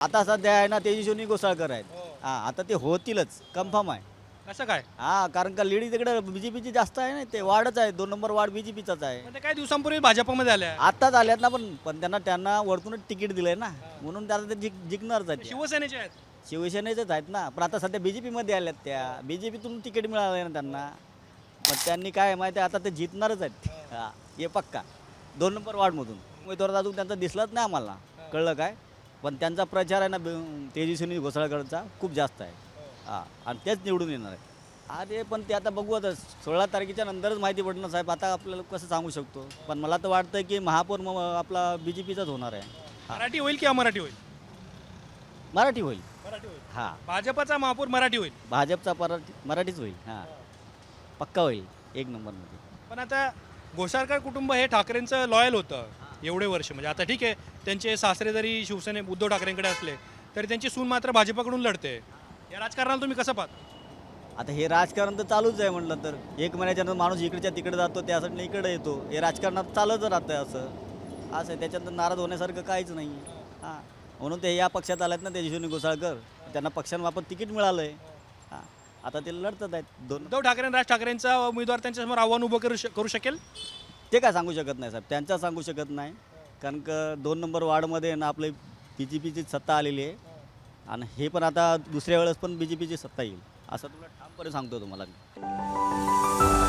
आता सध्या आहे ना तेजस्विनी घोसाळकर आहेत. हा. आता ते होतीलच. कन्फर्म आहे. कसं काय? हा कारण का लेडी तिकडे बीजेपीची जास्त आहे ना ते वार्डच आहे. दोन नंबर वार्ड बीजेपीचाच आहे. पण ते काही दिवसांपूर्वी भाजपमध्ये आल्या आत्ताच आल्यात ना पण पण त्यांना त्यांना वरतूनच तिकीट दिलंय ना. म्हणून त्याला ते जिक जिंकणारच आहेत त्या. शिवसेनेचे आहेत. शिवसेनेचेच आहेत ना. पण आता सध्या बीजेपीमध्ये आल्यात त्या. बीजेपीतून तिकीट मिळालं ना त्यांना. पण त्यांनी काय माहिती आहे, आता ते जिंकणारच आहेत. हा. हे पक्का. दोन नंबर वार्डमधून. उमेदवार अजून त्यांचा दिसलाच नाही आम्हाला. कळलं काय? पण त्यांचा प्रचार आहे ना तेजस्विनी घोसाळकरचा खूप जास्त आहे. हां आणि तेच निवडून येणार आहे. अरे पण ते आता बघू आता सोळा तारखेच्या नंतरच माहिती पडणार साहेब. आता आपल्याला कसं सांगू शकतो? पण मला तर वाटतं की महापौर मग आपला बी जे पीचाच होणार आहे. मराठी होईल की अमराठी होईल? मराठी होईल. मराठी होईल. हां. भाजपचा महापौर मराठी होईल. भाजपचा मराठी मराठीच होईल. हां. पक्का होईल एक नंबरमध्ये. पण आता घोसाळकर कुटुंब हे ठाकरेंचं लॉयल होतं. एवढे वर्ष. म्हणजे आता ठीक आहे त्यांचे सासरे जरी शिवसेने उद्धव ठाकरेंकडे असले तरी त्यांची सून मात्र भाजपकडून लढते. या राजकारणाला तुम्ही कसं पाहता? आता हे राजकारण तर चालूच आहे म्हटलं तर. एक महिन्याच्या नंतर माणूस इकडच्या तिकडे जातो त्यासाठी इकडे येतो. हे राजकारणात चालत राहतं असं. असं आहे. त्याच्यात नाराज होण्यासारखं काहीच नाही. हां. म्हणून ते या पक्षात आल्यात ना तेजस्विनी घोसाळकर. त्यांना पक्षांमार्फत तिकीट मिळालं आहे हां. आता ते लढतात आहेत. दोन उद्धव ठाकरे आणि राज ठाकरेंचा उमेदवार त्यांच्यासमोर आव्हान उभं करू श- करू शकेल? ते काय सांगू शकत नाही साहेब? त्यांचा सांगू शकत नाही. कारण का दोन नंबर वार्डमध्ये ना आपले बी जे पीची सत्ता आलेली आहे. आणि हे पण आता दुसऱ्या वेळेस पण बी जे पीची सत्ता येईल. असं तुला ठामपणे सांगतो तुम्हाला मी.